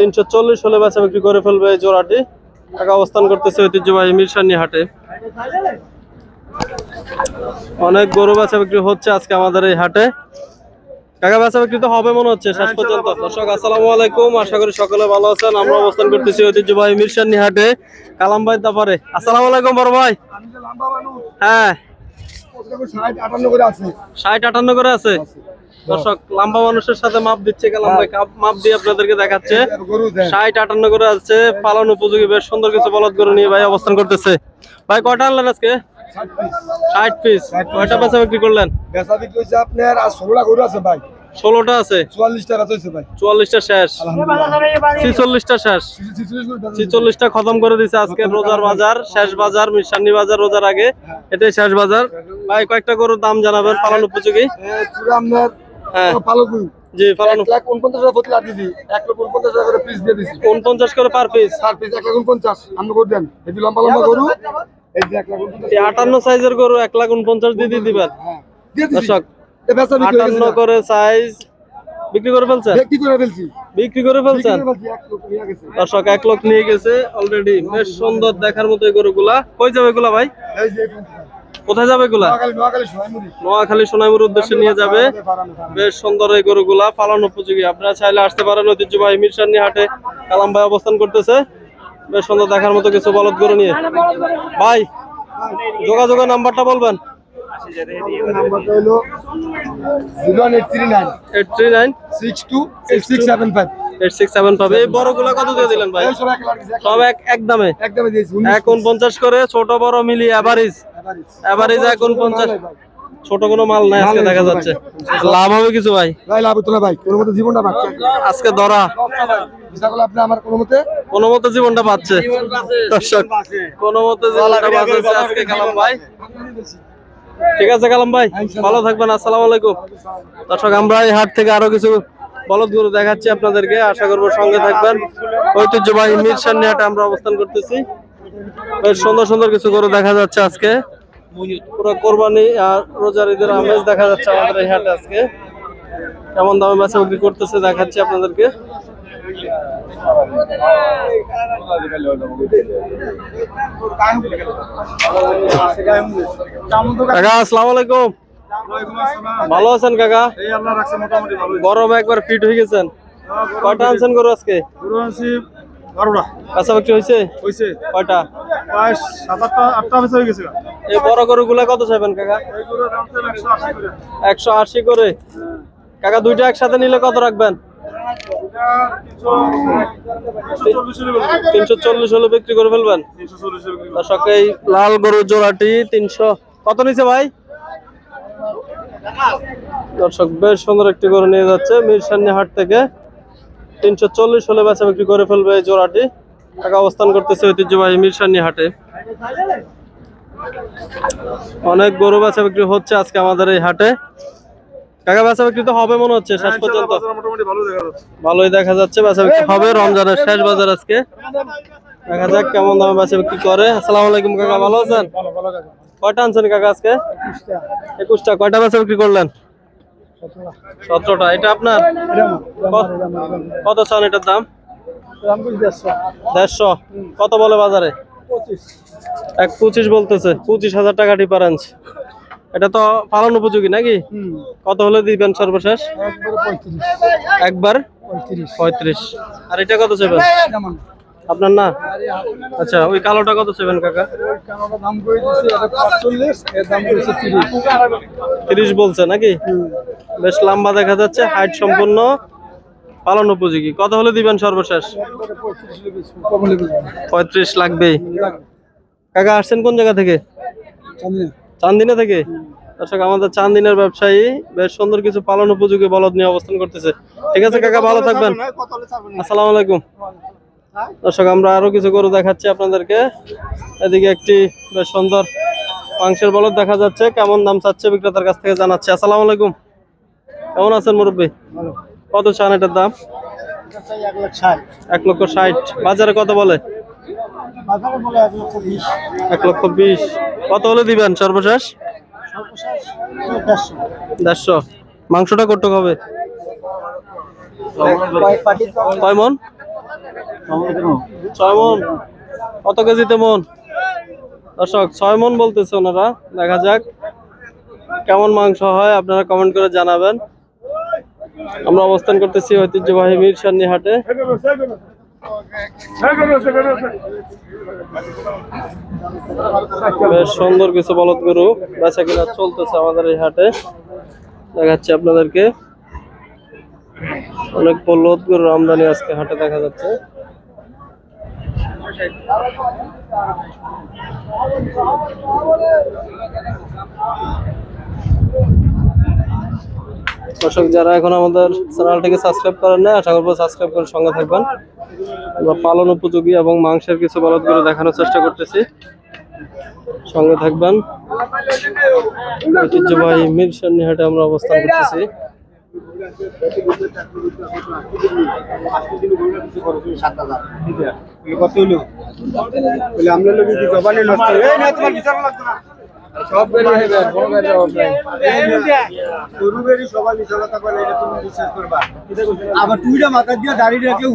তিনশো চল্লিশ হলে বেচা বিক্রি করে ফেলবে এই জোড়াটি। টাকা অবস্থান করতেছে ঐতিহ্যবাহী মিরসানি হাটে অনেক গরু বেচা বিক্রি হচ্ছে আজকে আমাদের এই হাটে। কাকা বেচা বিক্রি তো হবে মনে হচ্ছে শেষ পর্যন্ত। দর্শক আসসালামু আলাইকুম। আশা করি সকলে ভালো আছেন। আমরা অবস্থান করতেছি ঐতিহ্যবাহী মিরসানি হাটে কালাম ভাই তারপরে আসসালামু আলাইকুম বড় ভাই। হ্যাঁ। আটান্ন করে আছে। ষাট আটান্ন করে আছে? দর্শক লম্বা মানুষের সাথে মাপ দিচ্ছে কালাম ভাই। মাপ দিয়ে আপনাদেরকে দেখাচ্ছে। ষাট আটান্ন করে আছে পালন উপযোগী বেশ সুন্দর কিছু বলদ গরু নিয়ে ভাই অবস্থান করতেছে। ভাই কয়টা আনলেন আজকে? ষাট পিস কয়টা বেচা বিক্রি করলেন? বেচা বিক্রি হয়েছে আপনার আর ষোলোটা গরু আছে ভাই। ষোলোটা আছে? চুয়াল্লিশটা ভাই। চুয়াল্লিশটা শেষ। ছিচল্লিশটা শেষ। ছিচল্লিশটা খতম করে দিছে আজকে রোজার বাজার শেষ বাজার মিশানি বাজার রোজার আগে। এটাই শেষ বাজার। ভাই কয়েকটা গরুর দাম জানাবেন পালন উপযোগী। পুরো আপনার হ্যাঁ গরু জি পালন এক লাখ উনপঞ্চাশ টাকা প্রতি লাখ দিছি। এক লক্ষ উনপঞ্চাশ টাকা করে পিস দিয়ে দিছি। উনপঞ্চাশ করে পার পিস চার পিস এক লাখ উনপঞ্চাশ। আপনি করে দেন। এই লম্বা লম্বা গরু এই যে লাখ সাইজের গরু লাখ উনপঞ্চাশ দিয়ে দিয়ে দিবেন। হ্যাঁ দিয়ে দিছি। দর্শক এ বেচা বিক্রি আটান্ন গেছে। করে সাইজ বিক্রি করে ফেলছেন? বিক্রি করে ফেলছি। বিক্রি করে ফেলছেন? এক লক্ষ নিয়ে গেছে। দর্শক এক লোক নিয়ে গেছে অলরেডি বেশ সুন্দর দেখার মতো গরুগুলা। কই যাবে এগুলা ভাই? এই যে। কোথায় যাবে এগুলা? নোয়াখালী সোনাইমুর উদ্দেশ্যে নিয়ে যাবে। বেশ সুন্দর এই গরুগুলা পালন উপযোগী। আপনারা চাইলে আসতে পারেন ঐতিহ্যবাহী মিরসানি হাটে। কালাম ভাই অবস্থান করতেছে। বেশ সুন্দর দেখার মতো কিছু বলদ গরু নিয়ে। ভাই যোগাযোগের নাম্বারটা বলবেন? নাম্বারটা হলো zero eight three nine. Eight three nine. Six two eight six five. Eight six seven এই বড়গুলা কত দিয়ে দিলেন ভাই? সব এক লাখ দিছি, এক সব এক এক দামে একদমই দিয়েছি এক পঞ্চাশ করে ছোট বড় মিলিয়ে অ্যাভারেজ অ্যাভারেজ এক পঞ্চাশ ছোট কোনো মাল নাই আজকে দেখা যাচ্ছে। লাভ হবে কিছু ভাই? ভাই লাভ হতো না ভাই। কোনো মতে জীবনটা বাঁচছে। আজকে ধরা। করলে আপনি আমার কোনো মতে কোনো মতে জীবনটা পাচ্ছে দর্শক কোনো মতে জীবনটা আজকে কালাম ভাই। ঠিক আছে কালাম ভাই ভালো থাকবেন আসসালামু আলাইকুম। দর্শক আমরা এই হাট থেকে আরও কিছু বলদ গরু দেখাচ্ছি আপনাদেরকে। আশা করব সঙ্গে থাকবেন। ঐতিহ্যবাহী মিরসানি হাটে আমরা অবস্থান করতেছি। বেশ সুন্দর সুন্দর কিছু গরু দেখা যাচ্ছে আজকে। পুরো কোরবানি আর রোজার ঈদের আমেজ দেখা যাচ্ছে আমাদের এই হাটে আজকে। কেমন দামে বেচা বিক্রি করতেছে দেখাচ্ছি আপনাদেরকে। কাকা আসসালামু আলাইকুম। ভালো আছেন কাকা? গরম একবার ফিট হয়ে গেছেন। কয়টা আনছেন গরু আজকে? গরু আনছি বারোটা কাঁচা বিক্রি হয়েছে? হয়েছে। কয়টা? প্রায় সাত আটটা আটটা বেচা হয়ে গেছে এই বড় গরুগুলা কত চাইবেন কাকা? একশো আশি করে। কাকা দুইটা একসাথে নিলে কত রাখবেন? তিনশো চল্লিশ হলে বিক্রি করে ফেলবেন। দর্শক এই লাল গরুর জোড়াটি তিনশো। কত নিছে ভাই? দর্শক বেশ সুন্দর একটি গরু নিয়ে যাচ্ছে মিরসান্নি হাট থেকে। তিনশো চল্লিশ হলে বেচা বিক্রি করে ফেলবে এই জোড়াটি। টাকা অবস্থান করতেছে ঐতিহ্যবাহী মিরসান্নি হাটে। অনেক গরু বেচা বিক্রি হচ্ছে আজকে আমাদের এই হাটে। কাকা বেচা বিক্রি তো হবে মনে হচ্ছে শেষ পর্যন্ত। দেখা যাচ্ছে। ভালোই দেখা যাচ্ছে বেচা বিক্রি হবে। রমজানের শেষ বাজার আজকে। দেখা যাক কেমন দামে বেচা বিক্রি করে। আসসালামু আলাইকুম কাকা ভালো আছেন? কয়টা আনছেন কাকা আজকে? একুশটা। কয়টা বেচা বিক্রি করলেন? সতেরোটা। এটা আপনার? কত চান এটার দাম? দেড়শো। কত বলে বাজারে? এক পঁচিশ বলতেছে। পঁচিশ হাজার টাকা ডিফারেন্স এটা তো পালন উপযোগী নাকি? কত হলে দিবেন সর্বশেষ? একবার পঁয়ত্রিশ। আর এটা কত চাইবেন আপনার না? আচ্ছা ওই কালোটা কত চাইবেন কাকা? তিরিশ। বলছে নাকি? বেশ লম্বা দেখা যাচ্ছে হাইট সম্পূর্ণ পালন উপযোগী। কত হলে দিবেন সর্বশেষ? পঁয়ত্রিশ লাগবেই। কাকা আসছেন কোন জায়গা থেকে? চান্দিনা থেকে? দর্শক আমাদের চান্দিনের ব্যবসায়ী বেশ সুন্দর কিছু পালন উপযোগী বলদ নিয়ে অবস্থান করতেছে। ঠিক আছে কাকা ভালো থাকবেন। আসসালামু আলাইকুম। দর্শক আমরা আরও কিছু গরু দেখাচ্ছি আপনাদেরকে। এদিকে একটি বেশ সুন্দর মাংসের বলদ দেখা যাচ্ছে। কেমন দাম চাচ্ছে বিক্রেতার কাছ থেকে জানাচ্ছি। আসসালামু আলাইকুম। কেমন আছেন মুরব্বী? কত চান এটার দাম? এক লক্ষ ষাট। বাজারে কত বলে? এক লক্ষ বিশ। কত হলে দিবেন সর্বশেষ? দেড়শো। মাংসটা কত হবে? কয় মন? ছয় মন। কত কেজিতে মন? দর্শক ছয় মন বলতেছে ওনারা। দেখা যাক কেমন মাংস হয় আপনারা কমেন্ট করে জানাবেন। আমরা অবস্থান করতেছি ঐতিহ্যবাহী মিরসান্নি হাটে। বেশ সুন্দর কিছু বলদ গরু বেচা কিনা চলতেছে আমাদের এই হাটে। দেখাচ্ছি আপনাদেরকে। অনেক বলদ গরুর আমদানি আজকে হাটে দেখা যাচ্ছে। দর্শক, যারা এখন আমাদের চ্যানেলটিকে সাবস্ক্রাইব করেন না আশা করব সাবস্ক্রাইব করে সঙ্গে থাকবেন। আমরা পালন উপযোগী এবং মাংসের কিছু বলদগুলো দেখানোর চেষ্টা করতেছি। সঙ্গে থাকবেন। ঐতিহ্যবাহী মিরসান্নি হাটে আমরা অবস্থান করতেছি। আমরা লোক জবানে নষ্ট না, তোমার বিচার লাগবে না। সব গরু সবাই বিচারতা করে এটা তুমি বিশ্বাস করবা। আবার তুইটা মাথা দিয়ে দাঁড়িয়ে রাখলে